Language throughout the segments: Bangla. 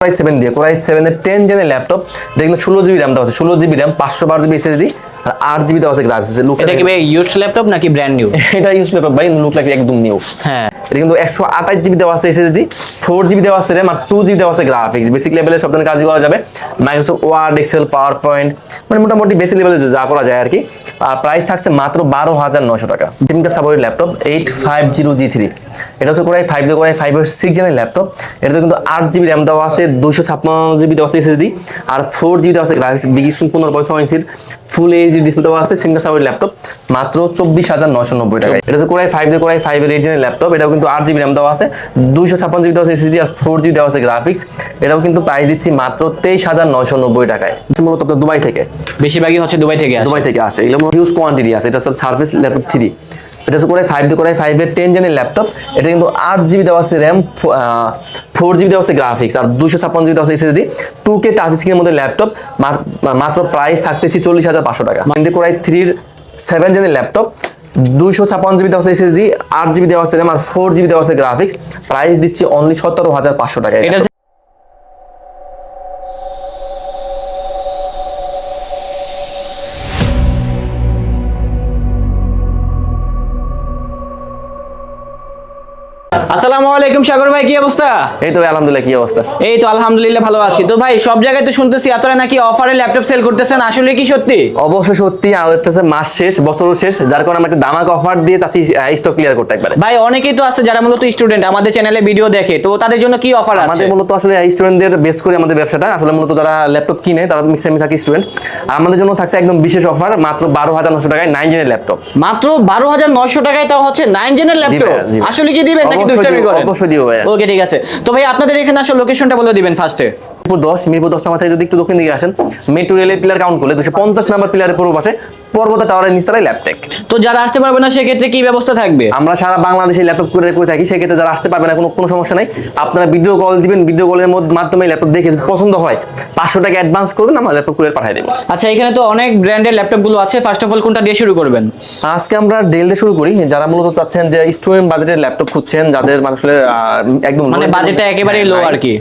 কোরাই সেভেন দিয়ে কোরাই সেভেনের টেন জেনের ল্যাপটপ এটা ষোলো জিবি র্যাম দেওয়া আছে ষোলো জিবি র্যাম পাঁচশো বারো জিবি এসএসডি আর আট জিবি দেওয়া আছে গ্রাফিক্স লুক এটা কি ভাই ইউজড ল্যাপটপ নাকি ব্র্যান্ড নিউ এটা ইউজ ল্যাপটপ ভাই লুক লাগে একদম নিউ হ্যাঁ। এটা কিন্তু একশো আঠাশ জিবি দেওয়া আছে এসএসডি ফোর জিবি দেওয়া আছে র্যাম আর টু জিবি দেওয়া আছে গ্রাফিক্স। বেসিক লেভেলের সব ধরনের কাজ করা যাবে। Microsoft Word Excel PowerPoint মানে মোটামুটি বেসিক লেভেলে যা করা যায় আর কি। আর প্রাইস থাকছে মাত্র বারো হাজার নশো টাকা। তিনটা সাপোর্টের laptop eight five zero G three এটা হচ্ছে core i five core i five six জেনের laptop এটাতে কিন্তু আট জিবি র্যাম দেওয়া আছে দুশো ছাপ্পান্ন জিবি দেওয়া আছে এসএসডি আর ফোর জিবি দেওয়া আছে গ্রাফিক্স বিগ স্ক্রিন পনেরো পয়েন্ট ছয় ইঞ্চির ফুল এইচ ডিসপ্লে দেওয়া আছে সিঙ্গেল সাপোর্টের ল্যাপটপ মাত্র চব্বিশ হাজার নশো নব্বই টাকা এটা হচ্ছে core i five core i five এর এইট জেনের ল্যাপটপ এটাও কিন্তু আট জিবি র্যাম দেওয়া আছে দুশো ছাপ্পান্ন জিবি দেওয়া আছে এসএসডি আর ফোর জিবি দেওয়া আছে গ্রাফিক্স এটাও কিন্তু প্রাইস দিচ্ছি মাত্র তেইশ হাজার নশো নব্বই টাকায়। মূলত আপনার দুবাই থেকে। বেশিরভাগই হচ্ছে দুবাই থেকে দুবাই থেকে আসে। এগুলো হিউজ কোয়ান্টিটি আছে এটা হচ্ছে সার্ভিস ল্যাপটপ থ্রি এটা হচ্ছে করে ফাইভ দিয়ে করে ফাইভের টেন জেনের ল্যাপটপ এটা কিন্তু আট জিবি দেওয়া আছে র্যাম ফোর জিবি দেওয়া আছে গ্রাফিক্স আর দুশো ছাপ্পান্ন জিবি দেওয়া আছে এসএসডি টু কে টাচ স্ক্রিনের মধ্যে ল্যাপটপ মাত্র প্রাইস থাকছে চল্লিশ হাজার পাঁচশো টাকা। কিন্তু করে থ্রির সেভেন জেনের ল্যাপটপ দুইশো ছাপ্পান্ন জিবি দেওয়া আছে এসএসডি আট জিবি দেওয়া আছে র্যাম আর ফোর জিবি দেওয়া আছে গ্রাফিক্স প্রাইস দিচ্ছি অনলি সতেরো হাজার পাঁচশো টাকা। এটা আসসালামু আলাইকুম সাগর ভাই কি অবস্থা? এই তো আলহামদুলিল্লাহ কি অবস্থা? এই তো আলহামদুলিল্লাহ ভালো আছি। তো ভাই সব জায়গায় তো শুনতেছি আপনারা নাকি অফারে ল্যাপটপ সেল করতেছেন আসলে কি সত্যি? অবশ্য সত্যি হচ্ছে মাস শেষ বছরও শেষ যার কারণে আমি একটা দামাক অফার দিয়ে চাচ্ছি স্টক ক্লিয়ার করতে একবারে। ভাই অনেকেই তো আছে যারা মূলত স্টুডেন্ট আমাদের চ্যানেলে ভিডিও দেখে তো তাদের জন্য কি অফার আছে? আমাদের মূলত আসলে স্টুডেন্টদের বেস করে আমাদের ব্যবসাটা আসলে মূলত যারা ল্যাপটপ কিনে তারা মিক্সামি থাকে স্টুডেন্ট আর আমাদের জন্য থাকছে একদম বিশেষ অফার মাত্র বারো হাজার নশো টাকায় নাইন জেনের ল্যাপটপ মাত্র বারো হাজার নয়শো টাকায় তাও হচ্ছে নাইন জেনের ল্যাপটপ। আসলে কি দিবেন নাকি অবশ্যই করেন। অবশ্যই দিব ভাইয়া। ওকে ঠিক আছে। তো ভাই আপনাদের এখানে আসলে লোকেশনটা বলে দিবেন ফার্স্টে মিরপুর দশ মিরপুর দশ নাম্বার থেকে যদি একটু দক্ষিণ দিকে আসেন মেট্রো রেলের পিলার কাউন্ট করলে দুশো পঞ্চাশ নাম্বার পিলারের পূর্ব পাশে পর্বত টাওয়ারের নিচতলায় ল্যাপটেক তো যারা আসতে পারবে না সেক্ষেত্রে কি ব্যবস্থা থাকবে? আমরা সারা বাংলাদেশে ল্যাপটপ করে করে থাকি সেক্ষেত্রে যারা আসতে পারবে না কোনো কোনো সমস্যা নাই। আপনারা ভিডিও কল দিবেন ভিডিও কলের মাধ্যমে ল্যাপটপ দেখে যদি পছন্দ হয় পাঁচশো টাকা অ্যাডভান্স করবেন আমরা ল্যাপটপ করে পাঠিয়ে দেবো। আচ্ছা এখানে তো অনেক ব্র্যান্ডের ল্যাপটপগুলো আছে। ফার্স্ট অফ অল কোনটা দিয়ে শুরু করবেন? আজকে আমরা ডেল দিয়ে শুরু করি। যারা মূলত চাচ্ছেন যে স্টুডেন্ট বাজেটের ল্যাপটপ খুঁজছেন যাদের মানে আহ, একদম মানে বাজেটটা একেবারেই লো আর কি।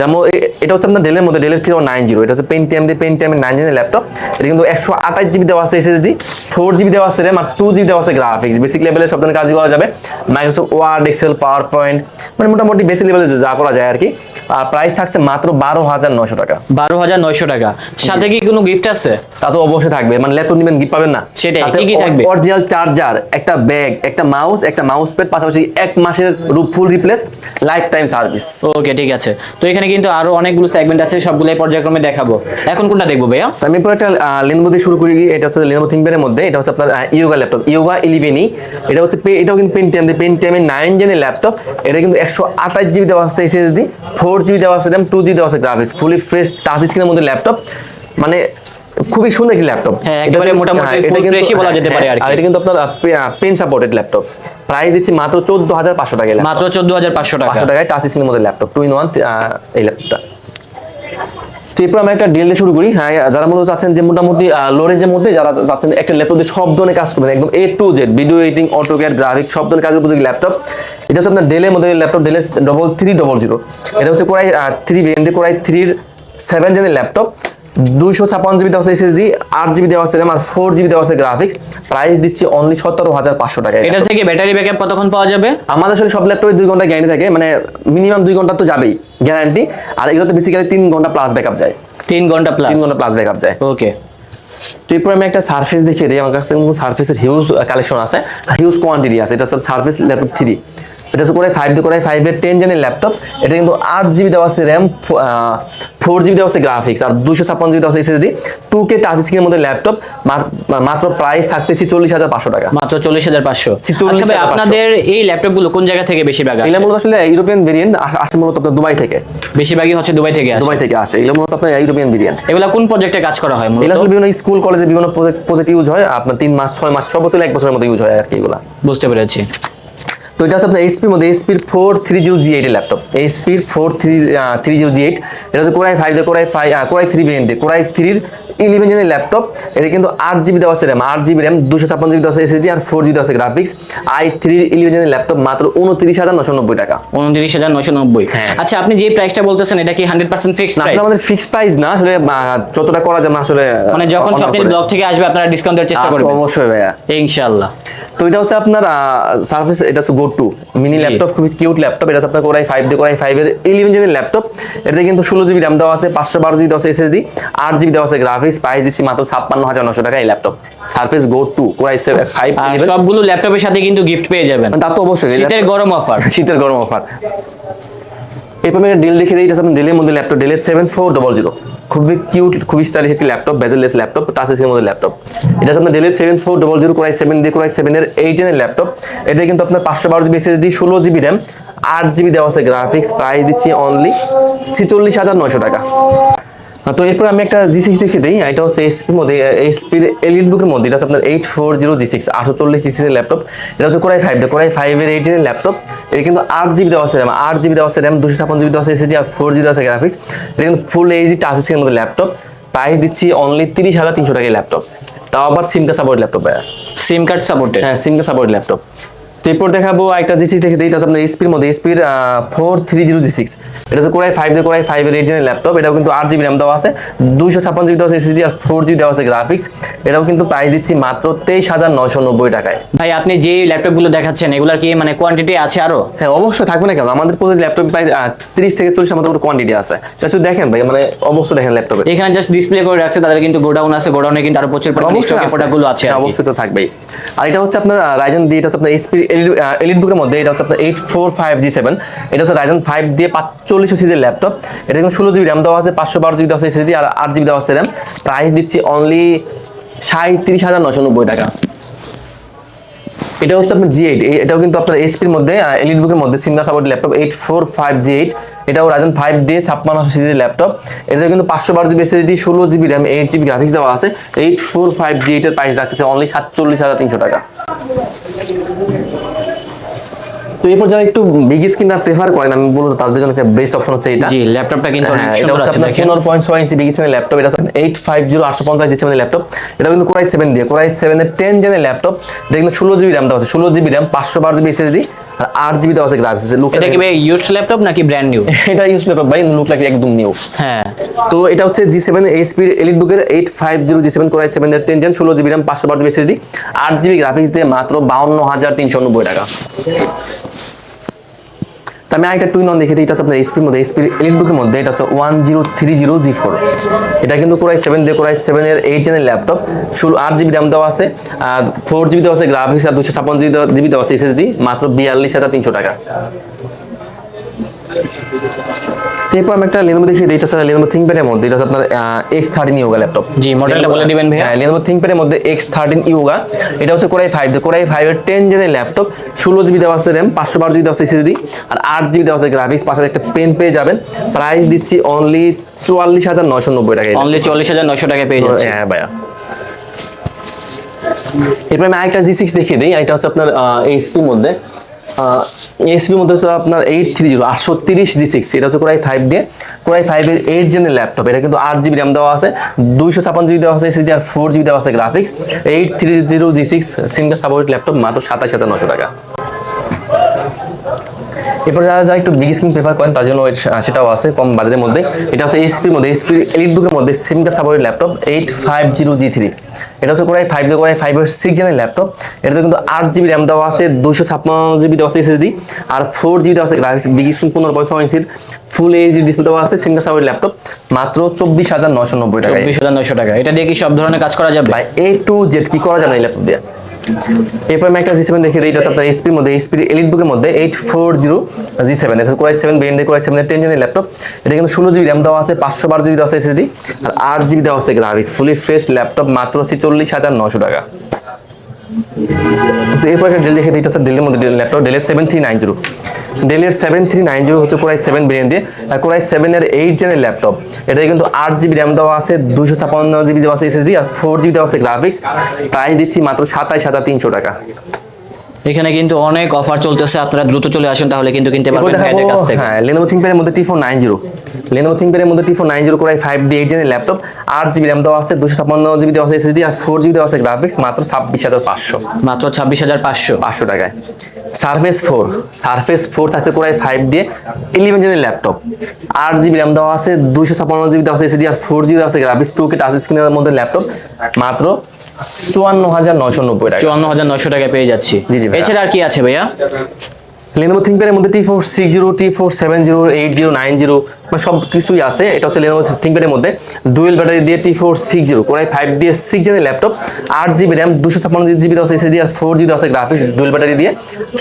যেমন এটা হচ্ছে আপনার ডেলের মধ্যে ডেলের থ্রি নাইন জিরো এটা হচ্ছে পেন্টিএম দিয়ে পেন্টিএমের নাইন জিরো ল্যাপটপ এটা কিন্তু একশো আঠাশ জিবি দেওয়া আছে এসএসডি ফোর জিবি দেওয়া আছে র্যাম আর টু জিবি দেওয়া আছে গ্রাফিক্স বেসিক লেভেলের সব ধরনের কাজ করা যাবে। Microsoft Word Excel PowerPoint মানে মোটামুটি বেসিক লেভেলে যা করা যায় আর কি। আর প্রাইস থাকছে মাত্র বারো হাজার নশো টাকা। বারো হাজার নয়শো টাকা। সাথে কি কোনো গিফট আছে? তা তো অবশ্যই থাকবে। মানে ল্যাপটপ নেবেন গিফট পাবেন না। সেটাই, কি কি থাকবে? অরিজিনাল চার্জার একটা ব্যাগ একটা মাউস একটা মাউস প্যাড পাশাপাশি এক মাসের full replace lifetime service okay ঠিক আছে। তো এখানে কিন্তু আরও অনেকগুলো সেগমেন্ট আছে সবগুলাই পর্যায়ক্রমে দেখাবো। এখন কোনটা দেখব ভাইয়া? আমি এরপর একটা লেনোভো দিয়ে শুরু করি এটা হচ্ছে লেনোভো থিঙ্কপ্যাডের মধ্যে এটা হচ্ছে আপনার ইয়োগা ল্যাপটপ ইয়োগা ইলেভেনই এটা হচ্ছে এটাও কিন্তু পেন্টিএম দিয়ে পেন্টিএমের নাইন জেনের ল্যাপটপ এটা কিন্তু একশো আঠাশ জিবি দেওয়া আছে এসএসডি ফোর জিবি দেওয়া আছে র্যাম টু জিবি দেওয়া আছে গ্রাফিক্স ফুলি ফ্রেশ টাচ স্ক্রিনের মধ্যে ল্যাপটপ মানে খুবই সুন্দর একটি ল্যাপটপ হ্যাঁ, একেবারে মোটামুটি full fresh বলা যেতে পারে আর কি। আর এটা কিন্তু আপনার পেন সাপোর্টেড ল্যাপটপ প্রাইস দিচ্ছি মাত্র চোদ্দ হাজার পাঁচশো টাকা মাত্র চোদ্দ হাজার পাঁচশো টাকা। পাঁচশো টাকায় টাচ স্ক্রিনের মধ্যে ল্যাপটপ টু ইন ওয়ান এই ল্যাপটপটা তো এরপর আমরা একটা ডিল দিয়ে শুরু করি। হ্যাঁ যারা মূলত চাচ্ছেন যে মোটামুটি লো রেঞ্জের মধ্যে, যারা চাচ্ছেন একটা ল্যাপটপ দিয়ে সব ধরনের কাজ করবেন, একদম A to Z video editing AutoCAD graphics সব ধরনের কাজের উপযোগী ল্যাপটপ এটা হচ্ছে আপনার ডেলের মধ্যে ল্যাপটপ ডেলের ডবল থ্রি ডবল জিরো এটা হচ্ছে কোরাই থ্রি ভেরিয়েন্টে কোরাই থ্রির সেভেন জেনের ল্যাপটপ দুইশো ছাপ্পান্ন জিবি দেওয়া আছে এসএসডি আট জিবি দেওয়া আছে র্যাম আর ফোর জিবি দেওয়া আছে গ্রাফিক্স প্রাইস দিচ্ছি অনলি সতেরো হাজার পাঁচশো টাকা এটা। থেকে ব্যাটারি ব্যাকআপ কতক্ষণ পাওয়া যাবে? আমাদের আসলে সব ল্যাপটপে দুই ঘণ্টা গ্যারান্টি থাকে মানে মিনিমাম দুই ঘণ্টা তো যাবেই গ্যারান্টি আর এগুলোতে বেসিক্যালি তিন ঘণ্টা প্লাস ব্যাকআপ যায়। তিন ঘণ্টা প্লাস তিন ঘণ্টা প্লাস ব্যাকআপ যায়। ওকে তো এরপর আমি একটা সার্ফেস দেখিয়ে দিই আমার কাছে সার্ফেসের হিউজ কালেকশন আছে হিউজ কোয়ান্টিটি আছে এটা হচ্ছে সার্ফেস ল্যাপটপ থ্রি এটা হচ্ছে করে ফাইভ দিয়ে করে ফাইভের টেন জেনের ল্যাপটপ এটা কিন্তু আট জিবি দেওয়া আছে র্যাম ফোর জিবি দেওয়া আছে গ্রাফিক্স আর দুশো ছাপ্পান্ন জিবি দেওয়া আছে এসএসডি টু কে টাচ স্ক্রিনের মধ্যে ল্যাপটপ মাত্র প্রাইস থাকছে চল্লিশ হাজার পাঁচশো টাকা। মাত্র চল্লিশ হাজার পাঁচশো। 44,500 আচ্ছা আপনাদের এই ল্যাপটপগুলো কোন জায়গা থেকে বেশিরভাগ? এগুলো মূলত আসলে ইউরোপিয়ান ভেরিয়েন্ট আসে মূলত আপনার দুবাই থেকে। বেশিরভাগই হচ্ছে দুবাই থেকে দুবাই থেকে আসে। এগুলো মূলত আপনার ইউরোপিয়ান ভেরিয়েন্ট এগুলা কোন প্রজেক্টে কাজ করা হয় এগুলো বিভিন্ন স্কুল কলেজে বিভিন্ন প্রজেক্ট প্রজেক্ট ইউজ হয়। আপনার তিন মাস ছয় মাস বছর এক বছরের মধ্যে ইউজ হয় আর কি এগুলা। বুঝতে পেরেছি। তো এটা হচ্ছে আপনার এইচপির মধ্যে এইচপির ফোর থ্রি জিরো জি এইটের laptop এইচপির four three three zero G eight এটা হচ্ছে কোরাই ফাইভ দিয়ে core i five core i three ভেরিয়েন্টে core i থ্রির ইলেভেন জেনের ল্যাপটপ এটা কিন্তু আট জিবি দেওয়া আছে র্যাম আট জিবি র্যাম দুশো ছাপ্পান্ন জিবি দেওয়া আছে এসএসডি আর ফোর জিবি দেওয়া আছে গ্রাফিক্স আই থ্রি ইলেভেন জেনের ল্যাপটপ মাত্র উনত্রিশ হাজার নশো নব্বই টাকা। উনত্রিশ হাজার নশো নব্বই। হ্যাঁ। আচ্ছা আপনি যে প্রাইসটা বলতেছেন এটা কি হান্ড্রেড পার্সেন্ট ফিক্সড না, আমাদের ফিক্স প্রাইস না আসলে যতটা করা যাবে আসলে মানে যখন করে। ব্লগ থেকে আসবে আপনারা ডিসকাউন্ট দেওয়ার চেষ্টা করবেন। অবশ্যই ভাইয়া। ইনশাআল্লাহ। তো এটা হচ্ছে আপনার সার্ভিস এটা হচ্ছে গো টু মিনি ল্যাপটপ খুবই কিউট ল্যাপটপ এটা আপনার কোরাই ফাইভ দিয়ে কোরাই ফাইভের ইলেভেন জেনের ল্যাপটপ এটাতে কিন্তু ষোলো জিবি র্যাম দেওয়া আছে পাঁচশো বারো জিবি দেওয়া আছে এসএসডি আট জিবি দেওয়া আছে গ্রাফিক্স প্রাইস দিচ্ছি মাত্র ছাপ্পান্ন হাজার নশো টাকা এই laptop. Surface Go two core i seven five সবগুলো ল্যাপটপের সাথে কিন্তু গিফট পেয়ে যাবেন। তা তো অবশ্যই শীতের গরম অফার শীতের গরম অফার এরপর আমি ডিল দেখে দিই এটা আপনার ডেলের মধ্যে ল্যাপটপ ডেলের সেভেন ফোর ডবল জিরো খুবই কিউট খুবই স্টাইলিশ একটি ল্যাপটপ বেজেললেস ল্যাপটপ টাচ এর মধ্যে ল্যাপটপ। এটা আপনার ডেলের seven four double zero core i seven দিয়ে কোরাই সেভেনের এইট এর ল্যাপটপ। এটা কিন্তু আপনার পাঁচশো বারো জিবি এসএসডি ষোলো জিবি র্যাম আট জিবি দেওয়া আছে গ্রাফিক্স প্রাইস দিচ্ছি অনলি ছেচল্লিশ হাজার নয়শো টাকা। তো এরপর আমি একটা জি সিক্স দেখে দিই এটা হচ্ছে এসপির মধ্যে এসপির এলিট বুকের মধ্যে এটা হচ্ছে আপনার eight four zero G six আটশো চল্লিশ জি সিক্সের ল্যাপটপ এটা হচ্ছে core i five core i ফাইভের এইট এর ল্যাপটপ এটা কিন্তু আট জিবি দেওয়া আছে র্যাম আট জিবি দেওয়া আছে র্যাম দুশো ছাপ্পান্ন জিবি দেওয়া আছে এসএসডি আর ফোর জিবি দেওয়া আছে গ্রাফিক্স এটা কিন্তু ফুল এইচডি টাচ স্ক্রিনের মধ্যে ল্যাপটপ প্রাইস দিচ্ছি অনলি তিরিশ হাজার তিনশো টাকায় ল্যাপটপ তাও আবার SIM card support laptop SIM card supported হ্যাঁ সিম কার্ড সাপোর্ট ল্যাপটপ তো এরপর দেখাবো একটা জি সিক্স দেখে এটা হচ্ছে আপনার এসপির মধ্যে এসপির four three zero G six এটা হচ্ছে core i five core i ফাইভের এইট জেনের ল্যাপটপ এটাও কিন্তু আট জিবি র্যাম দেওয়া আছে দুশো ছাপ্পান্ন জিবি দেওয়া আছে এসএসডি আর ফোর জিবি দেওয়া আছে গ্রাফিক্স এটাও কিন্তু প্রাইস দিচ্ছি মাত্র তেইশ হাজার নয়শো নব্বই টাকায়। ভাই আপনি যে ল্যাপটপগুলো দেখাচ্ছেন এগুলার কি মানে কোয়ান্টিটি আছে আরও? হ্যাঁ অবশ্যই থাকবে না কেন? আমাদের প্রতি ল্যাপটপ প্রায় তিরিশ থেকে চল্লিশের মতো কোয়ান্টিটি আছে। শুধু দেখেন ভাই মানে অবশ্যই দেখেন ল্যাপটপে এখানে জাস্ট ডিসপ্লে করে রাখছে তাদের কিন্তু গোডাউন আছে। গোডাউনে কিন্তু আরও প্রচুর। প্রোডাক্টগুলো আছে। হ্যাঁ। অবশ্যই তো থাকবেই। আর এটা হচ্ছে আপনার রাইজন দিয়ে এটা হচ্ছে আপনার এলিট বুকের মধ্যে, এটা হচ্ছে আপনার eight four five G seven এটা হচ্ছে রাইজন ফাইভ দিয়ে পাঁচচল্লিশ সিজের ল্যাপটপ এটা কিন্তু ষোলো জিবি র্যাম দেওয়া আছে, পাঁচশো বারো জিবি দেওয়া আছে আর আট জিবি দেওয়া আছে র্যাম প্রাইস দিচ্ছি অনলি সাঁত্রিশ হাজার নশো নব্বই টাকা। এটা হচ্ছে আপনার জি এইট এটাও কিন্তু আপনার এইচপির মধ্যে এলিট বুকের মধ্যে SIM card support laptop eight four five G eight এটাও রাজন ফাইভ দিয়ে ছাপ্পান্ন সিজির ল্যাপটপ এটাতে কিন্তু পাঁচশো বারো জিবি এসএসডি ষোলো GB RAM eight GB graphics দেওয়া আছে এইট ফোর ফাইভ জি এইটের প্রাইস রাখতেছে অনলি সাতচল্লিশ হাজার তিনশো টাকা। তো এরপর যারা একটু বিগ স্ক্রিন প্রেফার করেন আমি বলব তাদের জন্য একটা বেস্ট অপশন হচ্ছে এটা। জি ল্যাপটপটা কিন্তু অনেক হ্যাঁ, সুন্দর আছে দেখেন। পনেরো পয়েন্ট ছয় ইঞ্চি বিগ স্ক্রিনের ল্যাপটপ এটা এইট ফাইভ জিরো আটশো পঞ্চাশ জি সেভেনের ল্যাপটপ এটা কিন্তু কোরাই সেভেন দিয়ে কোরাই সেভেনের টেন জেনের ল্যাপটপ কিন্তু ষোলো জিবি র্যাম দেওয়া আছে ষোলো জিবি র্যাম পাঁচশো বারো জিবি এসএসডি আর আট জিবি দেওয়া আছে গ্রাফিক্স লুক এটা কি ভাই ইউজড ল্যাপটপ নাকি ব্র্যান্ড নিউ এটা ইউজ ল্যাপটপ ভাই লুক লাইক একদম নিউ হ্যাঁ। তো এটা হচ্ছে জি সেভেন এইচপির এলিট বুকের eight five zero G seven core i seven ten gen ষোলো জিবি র্যাম পাঁচশো বারো জিবি এসএসডি আট জিবি গ্রাফিক্স দিয়ে মাত্র বাউন্ন হাজার তিনশো নব্বই টাকা। আমি আরেকটা টুইন অন দেখে দিই, এটা হচ্ছে আপনার এসপির মধ্যে এসপির এলিট বুকের মধ্যে, এটা হচ্ছে one zero three zero G four এটা কিন্তু কোরাই সেভেন দিয়ে কোরাই সেভেনের এইট জেনের ল্যাপটপ ষোলো আট জিবি র্যাম দেওয়া আছে, আর ফোর জিবি দেওয়া আছে গ্রাফিক্স আর দুশো ছাপ্পান্ন জিবি দেওয়া আছে এসএসডি মাত্র বিয়াল্লিশ হাজার তিনশো টাকা। এরপর আমি একটা লেনোভো দেখিয়ে দিই এটা হচ্ছে লেনোভো থিঙ্কপ্যাডের মধ্যে এটা আপনার এক্স থার্টিন ইউগা ল্যাপটপ জি, মডেলটা বলে দিবেন ভাইয়া। হ্যাঁ লেনোভো থিঙ্কপ্যাডের মধ্যে এক্স থার্টিন ইউগা এটা হচ্ছে core i five core i ফাইভের টেন জেনের ল্যাপটপ ষোলো জিবি দেওয়া আছে র্যাম পাঁচশো বারো জিবি দেওয়া আছে এসএসডি আর আট জিবি দেওয়া আছে গ্রাফিক্স পাশাপাশি একটা পেন পেয়ে যাবেন। প্রাইস দিচ্ছি অনলি চুয়াল্লিশ হাজার নয়শো নব্বই টাকা অনলি চল্লিশ হাজার নয়শো টাকায় পেয়ে যাচ্ছে। হ্যাঁ ভাইয়া। এরপর আমি আরেকটা জি সিক্স দেখিয়ে দিই এটা হচ্ছে আপনার এইচপির মধ্যে। এইচপির মধ্যে হচ্ছে আপনার এইট থ্রি জিরো আটশো তিরিশ জি সিক্স এটা হচ্ছে কোরাই ফাইভ দিয়ে। কোরাই ফাইভের এইট জেনের ল্যাপটপ এটা কিন্তু আট জিবি র্যাম দেওয়া আছে, দুইশো ছাপান্ন জিবি দেওয়া আছে, এসএসডি আর ফোর জিবি দেওয়া আছে graphics eight three zero G six SIM card support laptop মাত্র সাতাশ হাজার নশো টাকা। এরপর যারা যারা একটু বিগ স্ক্রিন প্রেফার করেন তার জন্য সেটাও আছে কম বাজারের মধ্যে। এটা হচ্ছে এইচপির মধ্যে এইচপির এলিট বুকের মধ্যে SIM card supported laptop eight five zero G three এটা হচ্ছে core i five core i ফাইভের সিক্স জেনের ল্যাপটপ এটাতে কিন্তু আট জিবি র্যাম দেওয়া আছে দুশো ছাপ্পান্ন জিবি দেওয়া আছে এসএসডি আর ফোর জিবি দেওয়া আছে গ্রাফিক্স বিগ স্ক্রিন পনেরো পয়েন্ট ছয় ইঞ্চির। ফুল এইচডি ডিসপ্লে দেওয়া আছে সিমকার সাপোর্টেড ল্যাপটপ মাত্র চব্বিশ হাজার নশো নব্বই টাকা চব্বিশ হাজার নয়শো টাকা। এটা দিয়ে কি সব ধরনের কাজ করা যাবে? ভাই এ টু জেড কি করা যাবে এই ল্যাপটপ দিয়ে? এরপর আমি একটা জি সেভেন দেখিয়ে দিই, এটা হচ্ছে আপনার এসপির মধ্যে এসপির এলিট বুকের মধ্যে eight four zero G seven এটা কোয়াই সেভেন ব্রেন্ডে কোয়াই সেভেন টেন জেনের ল্যাপটপ এটা কিন্তু ষোলো জিবি র্যাম দেওয়া আছে, পাঁচশো বারো জিবি দেওয়া আছে এসএসডি আর আট জিবি দেওয়া আছে গ্রাফিক্স ফুলি ফ্রেশ ল্যাপটপ মাত্র চল্লিশ হাজার নশো টাকা। এরপর একটা ডেল দেখে এটা হচ্ছে ডেলের মধ্যে ল্যাপটপ ডেলের সেভেন থ্রি নাইন জিরো ডেলের সেভেন থ্রি নাইন জিরো হচ্ছে কোরাই সেভেন ব্রেন দিয়ে আর কোরাই সেভেনের এইট জেনের ল্যাপটপ এটা কিন্তু আট জিবি র্যাম দেওয়া আছে দুশো ছাপান্ন জিবি দেওয়া আছে এসএসডি আর ফোর জিবি দেওয়া আছে গ্রাফিক্স প্রাইস দিচ্ছি মাত্র সাতাইশ হাজার তিনশো টাকা। এখানে কিন্তু অনেক অফার চলতেছে আপনারা দ্রুত চলে আসুন তাহলে কিন্তু কিনতে পারবেন ভাইদের কাছ থেকে। হ্যাঁ লেনোভো থিংকপ্যাডের মধ্যে T four nine zero Lenovo থিংকপ্যাডের মধ্যে T four nine zero core i five D eight জেনের ল্যাপটপ আট জিবি র্যাম দেওয়া আছে দুশো ছাপ্পান্ন জিবি দেওয়া আছে এসএসডি আর ফোর জিবি দেওয়া আছে গ্রাফিক্স মাত্র ছাব্বিশ হাজার পাঁচশো। মাত্র ছাব্বিশ হাজার পাঁচশো। পাঁচশো টাকায়। সারফেস ফোর সারফেস ফোর থাকছে কোরাই ফাইভ দিয়ে ইলেভেন জেনের ল্যাপটপ আট জিবি র্যাম দেওয়া আছে দুশো ছাপ্পান্ন জিবি দেওয়া আছে এসএসডি আর ফোর জিবি দেওয়া আছে গ্রাফিক্স টু কে টাচ স্ক্রিনের মধ্যে ল্যাপটপ মাত্র চুয়ান্ন হাজার নয়শো নব্বই টাকা। চুয়ান্ন হাজার নয়শো টাকায় পেয়ে যাচ্ছি। জি, জি এছাড়া আর কি আছে ভাইয়া? লেনোভো থিঙ্কপ্যাডের মধ্যে T four six zero T four seven zero eight zero nine zero মানে সব কিছুই আছে। এটা হচ্ছে লেনোভো থিঙ্কপ্যাডের মধ্যে। ডুয়েল ব্যাটারি দিয়ে T four six zero core i five দিয়ে সিক্স জেনের ল্যাপটপ আট জিবি র্যাম দুশো ছাপ্পান্ন জিবি আছে এসএসডি আর ফোর জিবি আছে গ্রাফিক্স ডুয়েল ব্যাটারি দিয়ে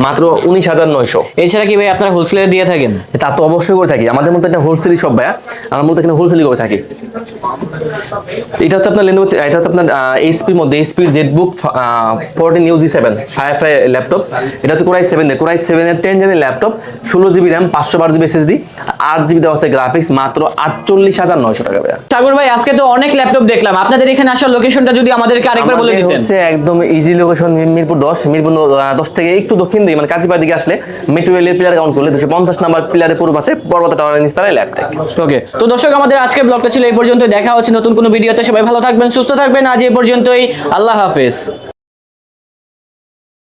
মাত্র উনিশ হাজার নয়শো। এছাড়া কি ভাই আপনারা হোলসেলে দিয়ে থাকেন? তা তো অবশ্যই করে থাকি। আমাদের মধ্যে একটা হোলসেলই সব ভাইয়া। আমার মধ্যে এখানে হোলসেলই করে থাকি। এটা হচ্ছে আপনার লেনোভো এটা হচ্ছে আপনার এইচপির মধ্যে এইচপির ZBook fourteen U G seven Firefly laptop এটা হচ্ছে core i seven core i সেভেনের টেন জেনের ল্যাপটপ ষোলো জিবি র্যাম পাঁচশো বারো জিবি এসএসডি আট জিবি দেওয়া আছে গ্রাফিক্স মাত্র আটচল্লিশ হাজার নয়শো টাকা সাগর ভাই আজকে তো অনেক ল্যাপটপ দেখলাম। আপনাদের এখানে আসার লোকেশনটা যদি আমাদেরকে আরেকবার বলে দিতেন। হচ্ছে একদম ইজি লোকেশন মিরপুর দশ মিরপুর দশ থেকে একটু দক্ষিণ দিকে মানে কাঁচিপাড়া দিকে আসলে মেট্রো রেলের পিলার কাউন্ট করলে দুশো পঞ্চাশ নাম্বার পিলারের পূর্ব পাশে পর্বত টাওয়ারের নিস্তারায় ল্যাপটপ ওকে তো দর্শক আমাদের আজকের ব্লগটা ছিল এই পর্যন্ত দেখা হচ্ছে নতুন কোনো ভিডিওতে। সবাই ভালো থাকবেন, সুস্থ থাকবেন। আজ এ পর্যন্তই। আল্লাহ হাফেজ।